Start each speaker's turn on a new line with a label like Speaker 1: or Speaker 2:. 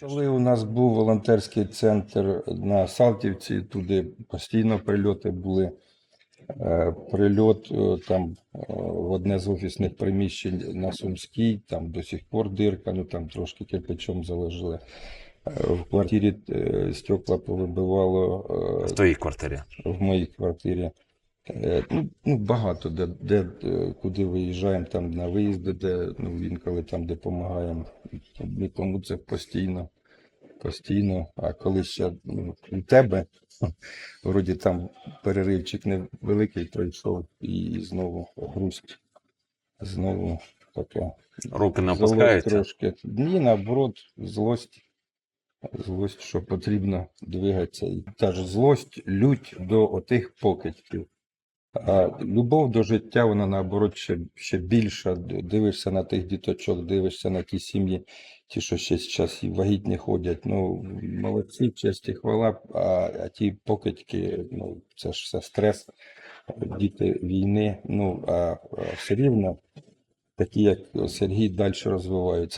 Speaker 1: Коли у нас був волонтерський центр на Салтівці, туди постійно прильоти були. Е, Прильот е, там е, в одне з офісних приміщень на Сумській, там до сих пор дирка, ну там трошки кирпичом заложили. Е, В квартирі стекла повибивало
Speaker 2: В твоїй квартирі.
Speaker 1: в моїй квартирі. Е, Ну, ну багато де, де е, куди виїжджаємо, там на виїзди, де ну, інколи там, допомагаємо. Нікому це постійно. Постійно. А коли ще ну, у тебе, вроді там переривчик невеликий пройшов і знову грусть. Знову таке.
Speaker 2: Руки опускаються.
Speaker 1: трошки. Ні, наоборот, злость. Злость, що потрібно двигатися. І та ж злость, лють до отих покидьків. А любов до життя, вона наоборот ще, ще більша. Дивишся на тих діточок, дивишся на ті сім'ї, ті, що ще зараз вагітні ходять. Ну, молодці, честь і хвала, а, а ті покидьки, ну, це ж все стрес, діти війни. Ну, а, а все рівно такі, як Сергій, далі розвиваються.